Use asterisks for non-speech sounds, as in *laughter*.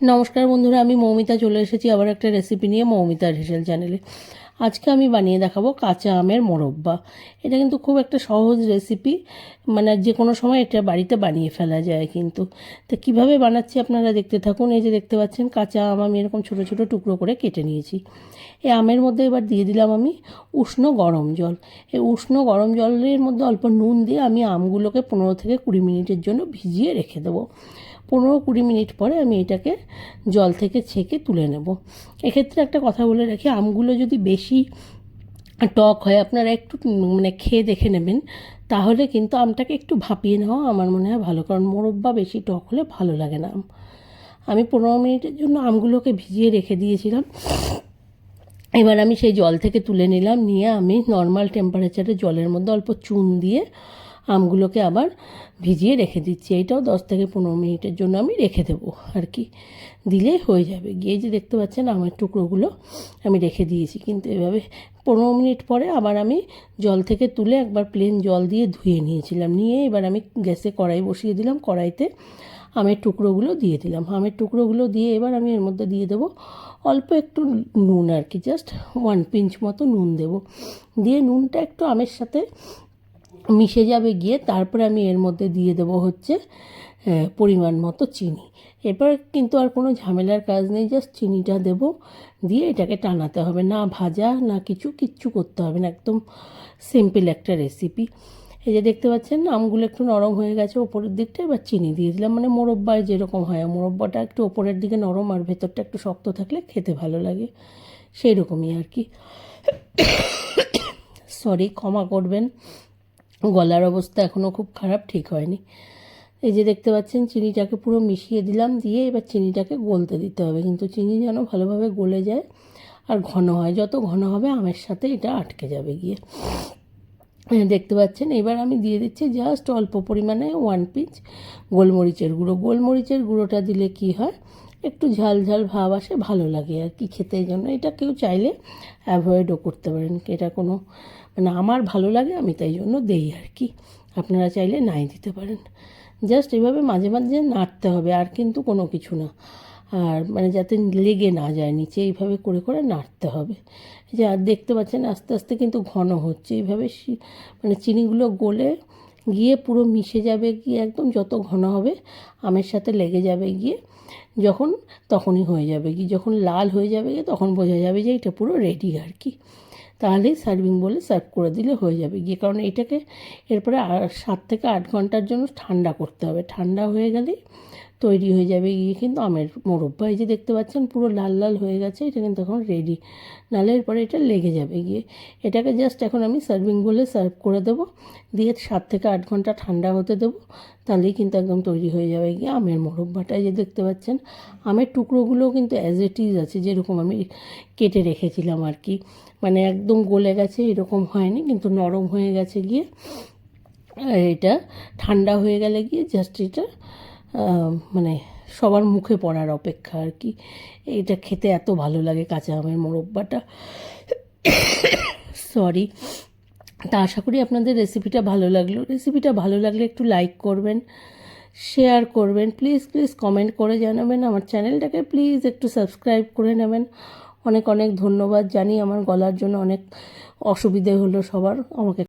নমস্কার বন্ধুরা, আমি মৌমিতা চলে এসেছি আবার একটা রেসিপি নিয়ে মৌমিতা হেসেল চ্যানেলে আজকে আমি বানিয়ে দেখাবো কাঁচা আমের মোরব্বা। এটা কিন্তু খুব একটা সহজ রেসিপি মানে যে কোনো সময় এটা বাড়িতে বানিয়ে ফেলা যায় কিন্তু। তো কীভাবে বানাচ্ছি আপনারা দেখতে থাকুন, এই যে দেখতে পাচ্ছেন কাঁচা আম আমি এরকম ছোটো ছোটো টুকরো করে কেটে নিয়েছি। এই আমের মধ্যে এবার দিয়ে দিলাম আমি উষ্ণ গরম জল। এই উষ্ণ গরম জলের মধ্যে অল্প নুন দিয়ে আমি আমগুলোকে পনেরো থেকে কুড়ি মিনিটের জন্য ভিজিয়ে রেখে দেবো। পনেরো কুড়ি মিনিট পরে আমি এটাকে জল থেকে ছেঁকে তুলে নেব। এক্ষেত্রে একটা কথা বলে রাখি, আমগুলো যদি বেশি টক হয়, আপনারা একটু মানে খেয়ে দেখে নেবেন, তাহলে কিন্তু আমটাকে একটু ভাপিয়ে নেওয়া আমার মনে হয় ভালো, কারণ মোরব্বা বেশি টক হলে ভালো লাগে না আম। আমি পনেরো মিনিটের জন্য আমগুলোকে ভিজিয়ে রেখে দিয়েছিলাম। এবার আমি সেই জল থেকে তুলে নিলাম, নিয়ে আমি নর্মাল টেম্পারেচারে জলের মধ্যে অল্প চুন দিয়ে আমগুলোকে আবার ভিজিয়ে রেখে দিচ্ছি। এইটাও দশ থেকে পনেরো মিনিটের জন্য আমি রেখে দেবো আর কি। দিলেই হয়ে যাবে। গিয়ে যে দেখতে পাচ্ছেন আমের টুকরোগুলো আমি রেখে দিয়েছি। কিন্তু এভাবে পনেরো মিনিট পরে আবার আমি জল থেকে তুলে একবার প্লেন জল দিয়ে ধুয়ে নিয়েছিলাম। নিয়ে এবার আমি গ্যাসে কড়াই বসিয়ে দিলাম। কড়াইতে আমের টুকরোগুলো দিয়ে দিলাম। আমের টুকরোগুলো দিয়ে এবার আমি এর মধ্যে দিয়ে দেবো অল্প একটু নুন আর কি। জাস্ট ওয়ান পিঞ্চ মতো নুন দেবো। দিয়ে নুনটা একটু আমের সাথে মিশে যাবে গিয়ে তারপরে আমি এর মধ্যে দিয়ে দেবো হচ্ছে পরিমাণ মতো চিনি। এরপর কিন্তু আর কোনো ঝামেলার কাজ নেই জাস্ট চিনিটা দেবো, দিয়ে এটাকে টানাতে হবে। না ভাজা, না কিছু, কিচ্ছু করতে হবে না, একদম সিম্পল একটা রেসিপি এই যে দেখতে পাচ্ছেন, আমগুলো একটু নরম হয়ে গেছে ওপরের দিকটা, এবার চিনি দিয়ে দিলাম। মানে মোরব্বায় যেরকম হয় মোরব্বাটা একটু ওপরের দিকে নরম আর ভেতরটা একটু শক্ত থাকলে খেতে ভালো লাগে। সেই রকমই আর কি। *coughs* সরি ক্ষমা করবেন। গলার অবস্থা এখনও খুব খারাপ, ঠিক হয়নি। এই যে দেখতে পাচ্ছেন, চিনিটাকে পুরো মিশিয়ে দিলাম, দিয়ে এবার চিনিটাকে গলতে দিতে হবে। কিন্তু চিনি যেন ভালোভাবে গলে যায় আর ঘন হয়। যত ঘন হবে, আমের সাথে এটা আটকে যাবে গিয়ে। দেখতে পাচ্ছেন, এবার আমি দিয়ে দিচ্ছি জাস্ট অল্প পরিমাণে ওয়ান পিঞ্চ গোলমরিচের গুঁড়ো। গোলমরিচের গুঁড়োটা দিলে কি হয় একটু ঝাল ঝাল ভাব আসে, ভালো লাগে আর কি খেতে। জন্য এটা কেউ চাইলে অ্যাভয়েডও করতে পারেন। এটা কোনো মানে আমার ভালো লাগে, আমি তাই জন্য দেই আর কি। আপনারা চাইলে নাই দিতে পারেন। জাস্ট এভাবে মাঝে মাঝে নাড়তে হবে, আর কিন্তু কোনো কিছু না। আর মানে যাতে লেগে না যায়, নিচে এইভাবে করে করে নাড়তে হবে। যে আর দেখতে পাচ্ছেন, আস্তে আস্তে কিন্তু ঘন হচ্ছে। এইভাবে মানে চিনিগুলো গলে গিয়ে পুরো মিশে যাবে গিয়ে একদম যত ঘন হবে আমের সাথে লেগে যাবে গিয়ে যখন তখনই হয়ে যাবে গিয়ে। যখন লাল হয়ে যাবে গিয়ে তখন বোঝা যাবে যে এটা পুরো রেডি আর কি। তাহলেই সার্ভিং বলে সার্ভ করে দিলে হয়ে যাবে গিয়ে। কারণ এটাকে এরপরে সাত থেকে আট ঘণ্টার জন্য ঠান্ডা করতে হবে। ঠান্ডা হয়ে গেলেই তৈরি হয়ে যাবে। গিয়ে কিন্তু আমের মোরব্বা, এই যে দেখতে পাচ্ছেন, পুরো লাল লাল হয়ে গেছে। এটা কিন্তু এখন রেডি নালে এরপরে এটা লেগে যাবে। গিয়ে এটাকে জাস্ট এখন আমি সার্ভিং বলে সার্ভ করে দেবো। দিয়ে সাত থেকে আট ঘণ্টা ঠান্ডা হতে দেবো। তাহলেই কিন্তু একদম তৈরি হয়ে যাবে। গিয়ে আমের মোরব্বাটা যে দেখতে পাচ্ছেন, আমের টুকরোগুলোও কিন্তু অ্যাজ ইট ইজ আছে, যেরকম আমি কেটে রেখেছিলাম আর কি মানে একদম গলে গেছে, এরকম হয়নি, কিন্তু নরম হয়ে গেছে। গিয়ে এটা ঠান্ডা হয়ে গেলে গিয়ে জাস্ট এটা মানে সবার মুখে পড়ার অপেক্ষা আর কি। এটা খেতে এত ভালো লাগে কাঁচা আমের মোরব্বাটা। সরি তা আশা করি আপনাদের রেসিপিটা ভালো লাগল। রেসিপিটা ভালো লাগলে একটু লাইক করবেন শেয়ার করবেন। প্লিজ প্লিজ কমেন্ট করে জানাবেন আমার চ্যানেলটাকে প্লিজ একটু সাবস্ক্রাইব করে নেবেন। অনেক অনেক ধন্যবাদ। জানি আমার গলার জন্য অনেক অসুবিধে হলো সবার। আমাকে